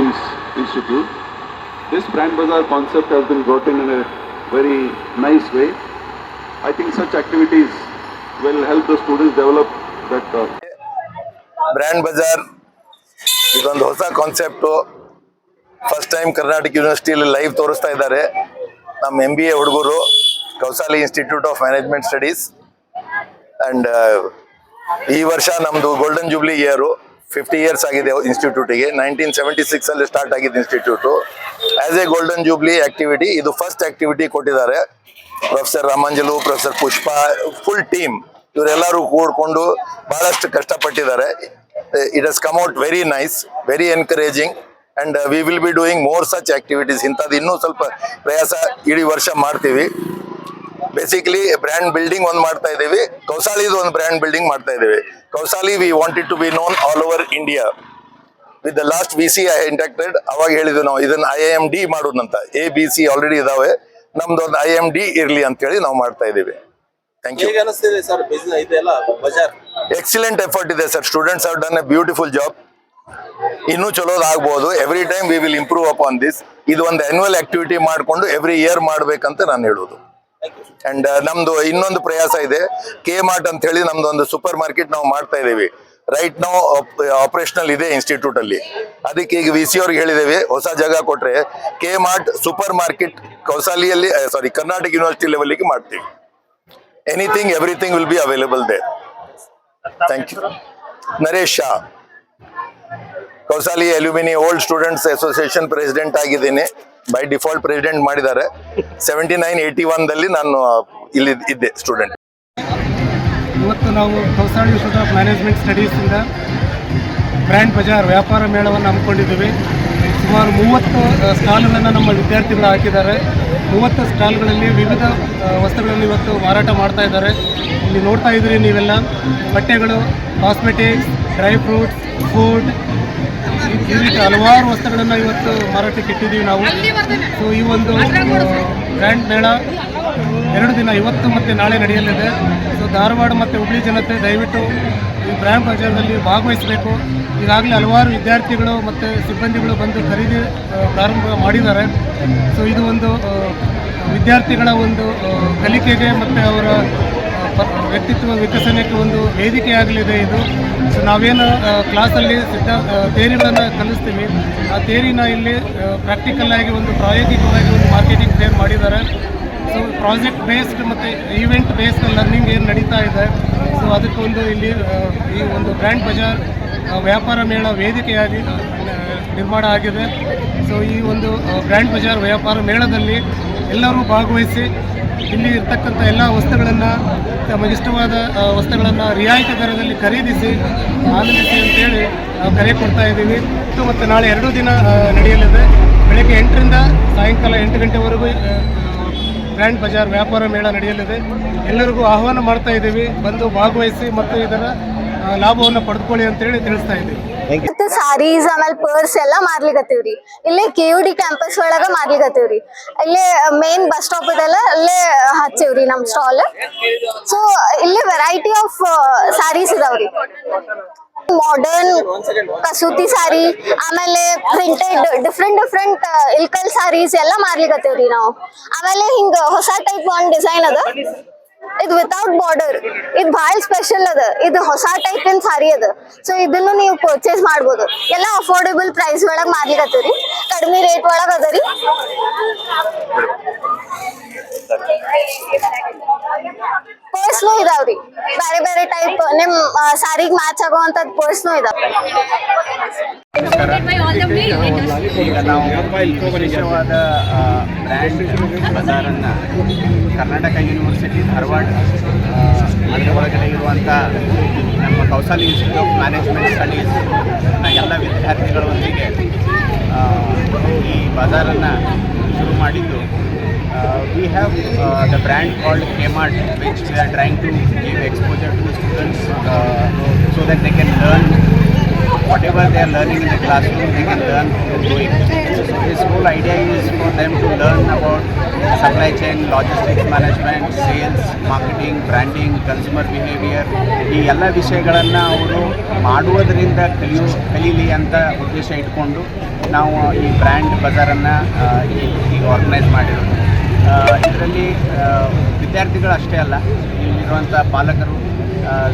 uh, KIMS Institute. This brand bazaar concept has been brought in in a very nice way. I think such activities will help the students develop that uh, brand bazaar ಇದೊಂದು ಹೊಸ concept first time Karnataka ಯೂನಿವರ್ಸಿಟಿಯಲ್ಲಿ live ತೋರಿಸ್ತಾ ಇದ್ದಾರೆ ನಮ್ಮ M B A ಹುಡುಗರು Kousali institute of management studies and ಈ ವರ್ಷ ನಮ್ಮದು golden jubilee year fifty years ಆಗಿದೆ ಇನ್ಸ್ಟಿಟ್ಯೂಟಿಗೆ ನೈನ್ಟೀನ್ ಸೆವೆಂಟಿ ಸಿಕ್ಸ್ ಅಲ್ಲಿ ಸ್ಟಾರ್ಟ್ ಆಗಿದ್ದು institute as a golden jubilee activity ಇದು ಫಸ್ಟ್ ಆಕ್ಟಿವಿಟಿ ಕೊಟ್ಟಿದ್ದಾರೆ. Professor Ramanjalu professor Pushpa full team ಇವರೆಲ್ಲರೂ ಕೂಡ್ಕೊಂಡು ಬಹಳಷ್ಟು ಕಷ್ಟಪಟ್ಟಿದ್ದಾರೆ. It has come out very nice very encouraging and we will be doing more such activities ಇಂಥದ್ದು ಇನ್ನೂ ಸ್ವಲ್ಪ ಪ್ರಯಾಸ ಇಡೀ ವರ್ಷ ಮಾಡ್ತೀವಿ. ಬೇಸಿಕಲಿ ಬ್ರ್ಯಾಂಡ್ ಬಿಲ್ಡಿಂಗ್ ಒಂದು ಮಾಡ್ತಾ ಇದ್ದೀವಿ. ಕೌಸಾಲಿದು ಒಂದು ಬ್ರ್ಯಾಂಡ್ ಬಿಲ್ಡಿಂಗ್ ಮಾಡ್ತಾ ಇದ್ದೀವಿ. Kousali we wanted to be known all over India with the last V C I interacted ಅವಾಗ ಹೇಳಿದ್ವಿ ನಾವು ಇದನ್ನ ಐ ಎಂ ಡಿ ಮಾಡೋದಂತ. ಎ ಬಿ ಸಿ ಆಲ್ರೆಡಿ ಇದಾವೆ. ನಮ್ದು ಒಂದು ಐ ಎಂ ಡಿ ಇರಲಿ ಅಂತ ಹೇಳಿ ನಾವು ಮಾಡ್ತಾ ಇದ್ದೀವಿ. ಥ್ಯಾಂಕ್ ಯು ಸರ್ ಇದೆಲ್ಲ ಬಜಾರ್? ಎಕ್ಸಿಲೆಂಟ್ ಎಫರ್ಟ್ ಇದೆ sir. Students have done a beautiful job ಇನ್ನೂ ಚಲೋದಾಗ್ಬೋದು every time we will improve up on this ಇದು ಒಂದು ಆನ್ಯುವಲ್ ಆಕ್ಟಿವಿಟಿ ಮಾಡಿಕೊಂಡು ಎವ್ರಿ ಇಯರ್ ಮಾಡಬೇಕಂತ ನಾನು ಹೇಳೋದು. ಅಂಡ್ ನಮ್ದು ಇನ್ನೊಂದು ಪ್ರಯಾಸ ಇದೆ. ಕೆ ಮಾರ್ಟ್ ಅಂತ ಹೇಳಿ ನಮ್ದು ಒಂದು ಸೂಪರ್ ಮಾರ್ಕೆಟ್ ನಾವು ಮಾಡ್ತಾ ಇದೀವಿ ರೈಟ್ ನಾವು ಆಪರೇಷನಲ್ ಇದೆ ಇನ್ಸ್ಟಿಟ್ಯೂಟ್ ಅಲ್ಲಿ. ಅದಕ್ಕೆ ಈಗ ವಿ ಸಿ ಅವ್ರಿಗೆ ಹೇಳಿದ್ದೇವೆ, ಹೊಸ ಜಾಗ ಕೊಟ್ರೆ ಕೆ ಮಾರ್ಟ್ ಸೂಪರ್ ಮಾರ್ಕೆಟ್ ಕೌಸಾಲಿಯಲ್ಲಿ ಸಾರಿ ಕರ್ನಾಟಕ ಯೂನಿವರ್ಸಿಟಿ ಲೆವೆಲ್ಗೆ ಮಾಡ್ತೀವಿ. Anything everything will be available they thank you Naresh Shah Kousali alumni old students association president ಆಗಿದ್ದೀನಿ. ಬೈ ಡಿಫಾಲ್ಟ್ ಪ್ರೆಸಿಡೆಂಟ್ ಮಾಡಿದ್ದಾರೆ. ಸೆವೆಂಟಿ ನೈನ್ ಏಯ್ಟಿ ಒನ್ದಲ್ಲಿ ನಾನು ಇಲ್ಲಿ ಇದ್ದೆ ಸ್ಟೂಡೆಂಟ್ ಇವತ್ತು ನಾವು ಕೌಸಾಳಿ ಇನ್ಸ್ಟಿಟ್ಯೂಟ್ ಆಫ್ ಮ್ಯಾನೇಜ್ಮೆಂಟ್ ಸ್ಟಡೀಸಿಂದ ಬ್ರ್ಯಾಂಡ್ ಬಜಾರ್ ವ್ಯಾಪಾರ ಮೇಳವನ್ನು ಹಮ್ಮಿಕೊಂಡಿದ್ದೀವಿ. ಸುಮಾರು ಮೂವತ್ತು ಸ್ಟಾಲ್ಗಳನ್ನು ನಮ್ಮ ವಿದ್ಯಾರ್ಥಿಗಳು ಹಾಕಿದ್ದಾರೆ. ಮೂವತ್ತು ಸ್ಟಾಲ್ಗಳಲ್ಲಿ ವಿವಿಧ ವಸ್ತುಗಳನ್ನು ಇವತ್ತು ಮಾರಾಟ ಮಾಡ್ತಾ ಇದ್ದಾರೆ. ಇಲ್ಲಿ ನೋಡ್ತಾ ಇದ್ದೀರಿ ನೀವೆಲ್ಲ. ಬಟ್ಟೆಗಳು ಕಾಸ್ಮೆಟಿಕ್ಸ್ ಡ್ರೈ ಫ್ರೂಟ್ಸ್ ಫುಡ್ ಹಲವಾರು ವಸ್ತುಗಳನ್ನು ಇವತ್ತು ಮಾರಾಟಕ್ಕೆ ಇಟ್ಟಿದ್ದೀವಿ ನಾವು. ಸೊ ಈ ಒಂದು ಬ್ರ್ಯಾಂಡ್ ಮೇಳ ಎರಡು ದಿನ, ಇವತ್ತು ಮತ್ತು ನಾಳೆ ನಡೆಯಲಿದೆ. ಸೊ ಧಾರವಾಡ ಮತ್ತು ಹುಬ್ಳಿ ಜನತೆ ದಯವಿಟ್ಟು ಈ ಬ್ರ್ಯಾಂಡ್ ಬಜಾರ್ನಲ್ಲಿ ಭಾಗವಹಿಸಬೇಕು. ಈಗಾಗಲೇ ಹಲವಾರು ವಿದ್ಯಾರ್ಥಿಗಳು ಮತ್ತು ಸಿಬ್ಬಂದಿಗಳು ಬಂದು ಖರೀದಿ ಪ್ರಾರಂಭ ಮಾಡಿದ್ದಾರೆ. ಸೊ ಇದು ಒಂದು ವಿದ್ಯಾರ್ಥಿಗಳ ಒಂದು ಕಲಿಕೆಗೆ ಮತ್ತು ಅವರ ವ್ಯಕ್ತಿತ್ವ ವಿಕಸನಕ್ಕೆ ಒಂದು ವೇದಿಕೆ ಆಗಲಿದೆ ಇದು. ಸೊ ನಾವೇನು ಕ್ಲಾಸಲ್ಲಿ ಸಿದ್ಧ ಥೇರಿಗಳನ್ನು ಕಲಿಸ್ತೀವಿ. ಆ ಥೇರಿನ ಇಲ್ಲಿ ಪ್ರಾಕ್ಟಿಕಲ್ ಆಗಿ ಒಂದು ಪ್ರಾಯೋಗಿಕವಾಗಿ ಒಂದು ಮಾರ್ಕೆಟಿಂಗ್ ಫೇರ್ ಮಾಡಿದ್ದಾರೆ. ಸೊ ಪ್ರಾಜೆಕ್ಟ್ ಬೇಸ್ಡ್ ಮತ್ತು ಈವೆಂಟ್ ಬೇಸ್ಡ್ ಲರ್ನಿಂಗ್ ಏನು ನಡೀತಾ ಇದೆ. ಸೊ ಅದಕ್ಕೊಂದು ಇಲ್ಲಿ ಈ ಒಂದು ಗ್ರ್ಯಾಂಡ್ ಬಜಾರ್ ವ್ಯಾಪಾರ ಮೇಳ ವೇದಿಕೆಯಾಗಿ ನಿರ್ಮಾಣ ಆಗಿದೆ. ಸೊ ಈ ಒಂದು ಗ್ರ್ಯಾಂಡ್ ಬಜಾರ್ ವ್ಯಾಪಾರ ಮೇಳದಲ್ಲಿ ಎಲ್ಲರೂ ಭಾಗವಹಿಸಿ ಇಲ್ಲಿ ಇರ್ತಕ್ಕಂಥ ಎಲ್ಲ ವಸ್ತುಗಳನ್ನು ತಮಗಿಷ್ಟವಾದ ವಸ್ತುಗಳನ್ನು ರಿಯಾಯಿತಿ ದರದಲ್ಲಿ ಖರೀದಿಸಿ ಆನಂದಿಸಿ ಅಂತೇಳಿ ನಾವು ಕರೆ ಕೊಡ್ತಾ ಇದ್ದೀವಿ. ಇತ್ತು ಮತ್ತು ನಾಳೆ ಎರಡೂ ದಿನ ನಡೆಯಲಿದೆ. ಬೆಳಗ್ಗೆ ಎಂಟರಿಂದ ಸಾಯಂಕಾಲ ಎಂಟು ಗಂಟೆವರೆಗೂ ಗ್ರ್ಯಾಂಡ್ ಬಜಾರ್ ವ್ಯಾಪಾರ ಮೇಳ ನಡೆಯಲಿದೆ. ಎಲ್ಲರಿಗೂ ಆಹ್ವಾನ ಮಾಡ್ತಾ ಇದ್ದೀವಿ. ಬಂದು ಭಾಗವಹಿಸಿ ಮತ್ತು ಇದರ ಲಾಭವನ್ನು ಪಡೆದುಕೊಳ್ಳಿ ಅಂತೇಳಿ ತಿಳಿಸ್ತಾ ಇದ್ದೀವಿ. ಸಾರೀಸ್ ಆಮೇಲೆ ಪರ್ಸ್ ಎಲ್ಲ ಮಾರ್ಲಿಕತ್ತೀವ್ರಿ. ಇಲ್ಲೇ ಕೆ ಯು ಡಿ ಕ್ಯಾಂಪಸ್ ಒಳಗ ಮಾರ್ಲಿಕತ್ತೀವ್ರಿ. ಇಲ್ಲೇ ಮೇನ್ ಬಸ್ ಸ್ಟಾಪ್ ಇದೆಲ್ಲ ಇಲ್ಲೇ ಹಚ್ಚಿವ್ರಿ ನಮ್ ಸ್ಟಾಲ್ ಸೊ ಇಲ್ಲಿ ವೆರೈಟಿ ಆಫ್ ಸಾರೀಸ್ ಇದಾವ್ರಿ. ಮಾಡರ್ನ್ ಕಸೂತಿ ಸಾರಿ ಆಮೇಲೆ printed different different Ilkal saris ಎಲ್ಲ ಮಾರ್ಲಿಕತ್ತೀವ್ರಿ ನಾವು. ಆಮೇಲೆ ಹಿಂಗ ಹೊಸ ಟೈಪ್ ಒಂದ್ ಡಿಸೈನ್ ಅದ. ಇದು ವಿತೌಟ್ ಬಾರ್ಡರ್ ಇದು ಭಾಳ ಸ್ಪೆಷಲ್ ಅದ. ಇದು ಹೊಸ ಟೈಪ್ ಇನ್ ಸಾರಿ ಅದ. ಸೊ ಇದನ್ನು ನೀವು ಪರ್ಚೇಸ್ ಮಾಡ್ಬೋದು. ಎಲ್ಲ ಅಫೋರ್ಡೆಬಲ್ ಪ್ರೈಸ್ ಒಳಗ ಮಾರ್ಲಿಕತ್ತೀರಿ ಕಡಿಮೆ ರೇಟ್ ಒಳಗ ಅದ ರೀ. ಪರ್ಸ್ನು ಇದಾವ್ರಿ ಬೇರೆ ಬೇರೆ ಟೈಪ್ ನಿಮ್ ಸಾರಿಗೆ ಮ್ಯಾಚ್ ಆಗುವಂತದ್ ಪರ್ಸ್ನು ಇದಾವ. ಈಗ ನಾವು ವಿಶೇಷವಾದ ಬ್ರ್ಯಾಂಡ್ ಕರ್ನಾಟಕ ಯೂನಿವರ್ಸಿಟಿ ಧಾರವಾಡ ಅದರ ಇರುವಂಥ ನಮ್ಮ ಕೌಶಲ್ಯ ಇನ್ಸ್ಟಿಟ್ಯೂಟ್ ಆಫ್ ಮ್ಯಾನೇಜ್ಮೆಂಟ್ ಸ್ಟಡೀಸ್ ಎಲ್ಲ ವಿದ್ಯಾರ್ಥಿಗಳೊಂದಿಗೆ ಈ ಬಜಾರನ್ನು ಶುರು ಮಾಡಿದ್ದು. We have the brand called K mart which we are trying to give exposure to the students so that they can learn whatever they are learning in the class can learn through learn doing this whole idea is for them to learn about supply chain, logistics management, sales marketing branding consumer behaviour ಈ ಎಲ್ಲ ವಿಷಯಗಳನ್ನು ಅವರು ಮಾಡುವುದರಿಂದ ಕಲಿಯು ಕಲೀಲಿ ಅಂತ ಉದ್ದೇಶ ಇಟ್ಕೊಂಡು ನಾವು ಈ ಬ್ರ್ಯಾಂಡ್ ಬಜಾರನ್ನು ಈಗ ಆರ್ಗನೈಸ್ ಮಾಡಿರೋದು. ಇದರಲ್ಲಿ ವಿದ್ಯಾರ್ಥಿಗಳು ಅಷ್ಟೇ ಅಲ್ಲ ಇಲ್ಲಿರುವಂಥ ಪಾಲಕರು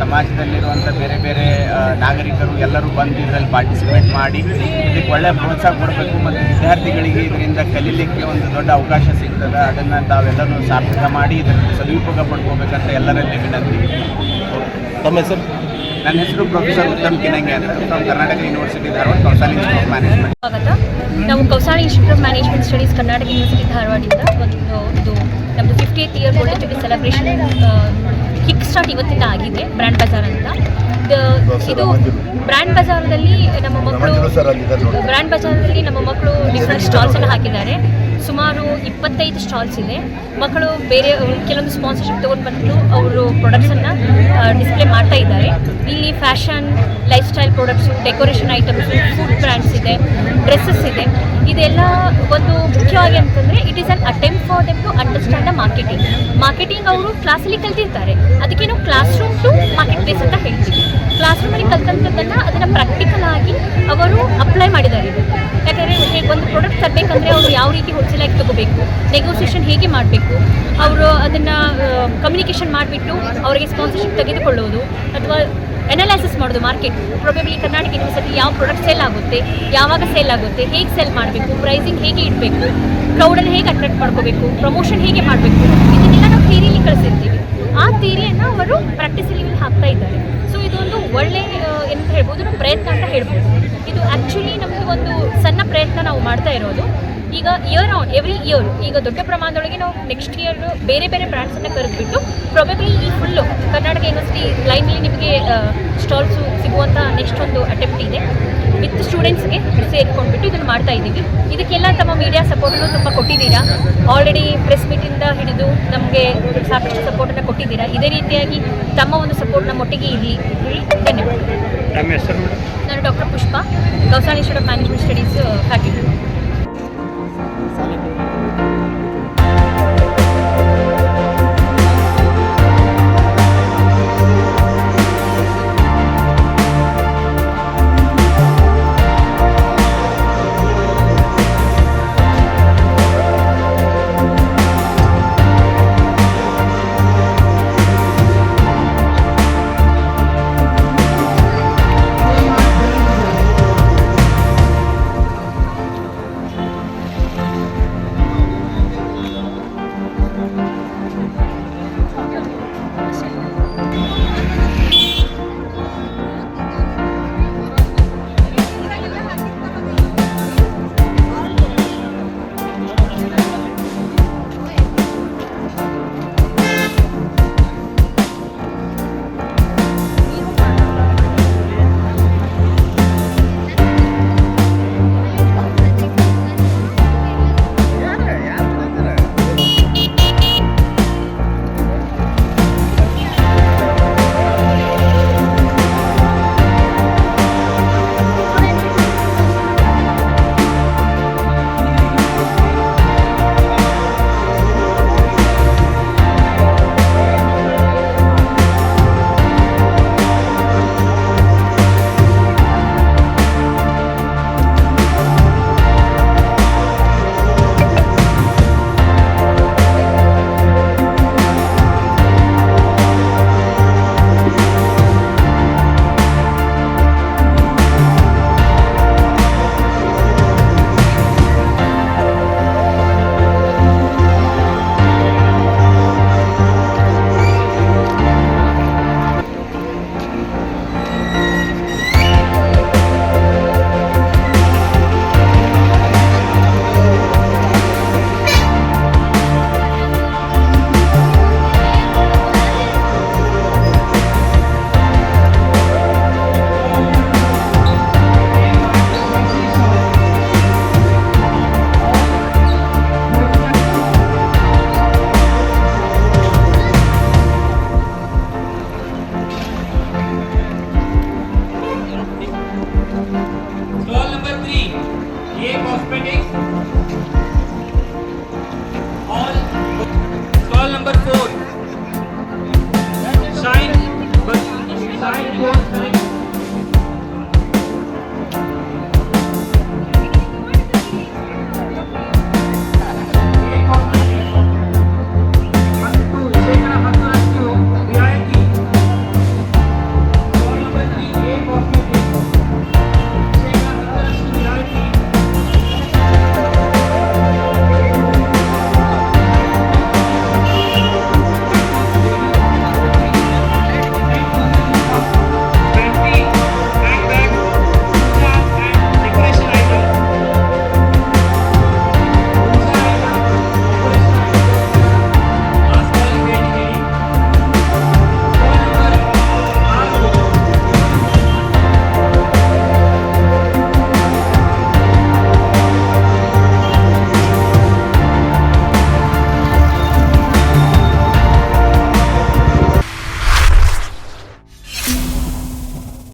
ಸಮಾಜದಲ್ಲಿರುವಂಥ ಬೇರೆ ಬೇರೆ ನಾಗರಿಕರು ಎಲ್ಲರೂ ಬಂದು ಇದರಲ್ಲಿ ಪಾರ್ಟಿಸಿಪೇಟ್ ಮಾಡಿ ಇದಕ್ಕೆ ಒಳ್ಳೆಯ ಪ್ರೋತ್ಸಾಹ ಕೊಡಬೇಕು. ಮತ್ತು ವಿದ್ಯಾರ್ಥಿಗಳಿಗೆ ಇದರಿಂದ ಕಲೀಲಿಕ್ಕೆ ಒಂದು ದೊಡ್ಡ ಅವಕಾಶ ಸಿಗ್ತದೆ. ಅದನ್ನು ತಾವೆಲ್ಲರೂ ಸಾರ್ಥಕ ಮಾಡಿ ಇದರಲ್ಲಿ ಸದುಪಯೋಗ ಪಡ್ಕೋಬೇಕಂತ ಎಲ್ಲರಲ್ಲಿ ವಿನಂತಿ. ತಮ್ಮ ಹೆಸರು? ನನ್ನ ಹೆಸರು ಪ್ರೊಫೆಸರ್ ಉತ್ತಮ್ ಕಿನಂಗೆ ಅಂತ. ಫ್ರಮ್ ಕರ್ನಾಟಕ ಯೂನಿವರ್ಸಿಟಿ ಧಾರವಾಡ ಕೌನ್ಸಲ್ ಇನ್ಸ್ಟಿಟ್ಯೂಟ್ ಮ್ಯಾನೇಜ್ಮೆಂಟ್ ಸ್ವಾಗತ. ನಾವು Kousali institute of management studies Karnataka university ಧಾರವಾಡದಿಂದ ಒಂದು ಇದು ನಮ್ಮದು fiftieth year golden jubilee celebration kick start ಇವತ್ತಿಂದ ಆಗಿದೆ ಬ್ರ್ಯಾಂಡ್ ಬಜಾರ್ ಅಂತ. ಇದು- ಇದು ಬ್ರ್ಯಾಂಡ್ ಬಜಾರ್ದಲ್ಲಿ ನಮ್ಮ ಮಕ್ಕಳು ಬ್ರ್ಯಾಂಡ್ ಬಜಾರ್ದಲ್ಲಿ ನಮ್ಮ ಮಕ್ಕಳು ಡಿಫ್ರೆಂಟ್ ಸ್ಟಾಲ್ಸನ್ನು ಹಾಕಿದ್ದಾರೆ. ಸುಮಾರು ಇಪ್ಪತ್ತೈದು ಸ್ಟಾಲ್ಸ್ ಇದೆ. ಮಕ್ಕಳು ಬೇರೆ ಕೆಲವೊಂದು ಸ್ಪಾನ್ಸರ್ಶಿಪ್ ತೊಗೊಂಡು ಬಂದು ಅವರು ಪ್ರಾಡಕ್ಟ್ಸನ್ನು ಡಿಸ್ಪ್ಲೇ ಮಾಡ್ತಾ ಇದ್ದಾರೆ. ಇಲ್ಲಿ fashion lifestyle products decoration items food brands ಇದೆ ಡ್ರೆಸ್ಸಸ್ ಇದೆ. ಇದೆಲ್ಲ ಒಂದು ಮುಖ್ಯವಾಗಿ ಅಂತಂದರೆ it is an attempt for them to understand the marketing marketing ಅವರು ಕ್ಲಾಸಲ್ಲಿ ಕಲ್ತಿರ್ತಾರೆ. ಅದಕ್ಕೆ ನಾವು classroom to marketplace ಅಂತ ಹೇಳ್ತೀವಿ. ಕ್ಲಾಸ್ ರೂಮಲ್ಲಿ ಕಲ್ತಂಥದ್ದನ್ನು ಅದನ್ನು ಪ್ರಾಕ್ಟಿಕಲ್ ಆಗಿ ಅವರು ಅಪ್ಲೈ ಮಾಡಿದ್ದಾರೆ. ಯಾಕಂದರೆ ಒಂದು ಪ್ರಾಡಕ್ಟ್ ತರಬೇಕಂದ್ರೆ ಅವರು ಯಾವ ರೀತಿ ಹೋಲ್ಸೇಲ್ ಆಗಿ ತಗೋಬೇಕು ನೆಗೋಸಿಯೇಷನ್ ಹೇಗೆ ಮಾಡಬೇಕು ಅವರು ಅದನ್ನು ಕಮ್ಯುನಿಕೇಷನ್ ಮಾಡಿಬಿಟ್ಟು ಅವರಿಗೆ ಸ್ಪಾನ್ಸರ್ಶಿಪ್ ತೆಗೆದುಕೊಳ್ಳೋದು ಅಥವಾ ಅನಲೈಸಿಸ್ ಮಾಡೋದು ಮಾರ್ಕೆಟ್ ಪ್ರೊಬೆಬ್ಲಿ ಕರ್ನಾಟಕ ಯೂನಿವರ್ಸಿಟಿ ಯಾವ ಪ್ರಾಡಕ್ಟ್ ಸೇಲ್ ಆಗುತ್ತೆ ಯಾವಾಗ ಸೇಲ್ ಆಗುತ್ತೆ ಹೇಗೆ ಸೇಲ್ ಮಾಡಬೇಕು ಪ್ರೈಸಿಂಗ್ ಹೇಗೆ ಇಡಬೇಕು ಕ್ರೌಡನ್ನು ಹೇಗೆ ಅಟ್ರಾಕ್ಟ್ ಮಾಡ್ಕೋಬೇಕು ಪ್ರಮೋಷನ್ ಹೇಗೆ ಮಾಡಬೇಕು ಇದನ್ನೆಲ್ಲ ನಾವು ಥಿಯರಿಲಿ ಕಳಿಸಿರ್ತೀವಿ. ಆ ಥಿಯರಿಯನ್ನು ಅವರು ಪ್ರಾಕ್ಟೀಸಲ್ಲಿ ಹಾಕ್ತಾ ಇದ್ದಾರೆ. ಸೊ ಇದೊಂದು ಒಳ್ಳೆ ಏನಂತ ಹೇಳ್ಬೋದು ಪ್ರಯತ್ನ ಅಂತ ಹೇಳ್ಬೋದು. ಇದು ಆ್ಯಕ್ಚುಲಿ ನಮಗೆ ಒಂದು ಸಣ್ಣ ಪ್ರಯತ್ನ ನಾವು ಮಾಡ್ತಾ ಇರೋದು. ಈಗ ಇಯರ್ ಆನ್ ಎವ್ರಿ ಇಯರ್ ಈಗ ದೊಡ್ಡ ಪ್ರಮಾಣದೊಳಗೆ ನಾವು ನೆಕ್ಸ್ಟ್ ಇಯರ್ ಬೇರೆ ಬೇರೆ ಬ್ರ್ಯಾಂಡ್ಸನ್ನು ಕರೆದ್ಬಿಟ್ಟು ಪ್ರಾಬಬ್ಲಿ ಈ ಫುಲ್ಲು ಕರ್ನಾಟಕ ಯೂನಿವರ್ಸಿಟಿ ಲೈನಲ್ಲಿ ನಿಮಗೆ ಸ್ಟಾಲ್ಸು ಸಿಗುವಂಥ ನೆಕ್ಸ್ಟ್ ಒಂದು ಅಟೆಂಪ್ಟ್ ಇದೆ. ವಿತ್ ಸ್ಟೂಡೆಂಟ್ಸ್ಗೆ ಸೇರ್ಕೊಂಡ್ಬಿಟ್ಟು ಇದನ್ನು ಮಾಡ್ತಾ ಇದ್ದೀವಿ. ಇದಕ್ಕೆಲ್ಲ ತಮ್ಮ ಮೀಡಿಯಾ ಸಪೋರ್ಟನ್ನು ತುಂಬ ಕೊಟ್ಟಿದ್ದೀರಾ? ಆಲ್ರೆಡಿ ಪ್ರೆಸ್ ಮೀಟಿಂದ ಹಿಡಿದು ನಮಗೆ ಸಾಕಷ್ಟು ಸಪೋರ್ಟನ್ನು ಕೊಟ್ಟಿದ್ದೀರಾ? ಇದೇ ರೀತಿಯಾಗಿ ತಮ್ಮ ಒಂದು ಸಪೋರ್ಟ್ ನಮ್ಮೊಟ್ಟಿಗೆ ಇರಲಿ. ಹೇಳಿ ಧನ್ಯವಾದ. ನಾನು ಡಾಕ್ಟರ್ ಪುಷ್ಪ ಗೌಸಾಣೇಶ್ವರ ಮ್ಯಾನೇಜ್ಮೆಂಟ್ ಸ್ಟಡೀಸ್ ಫ್ಯಾಕಲ್ಟಿ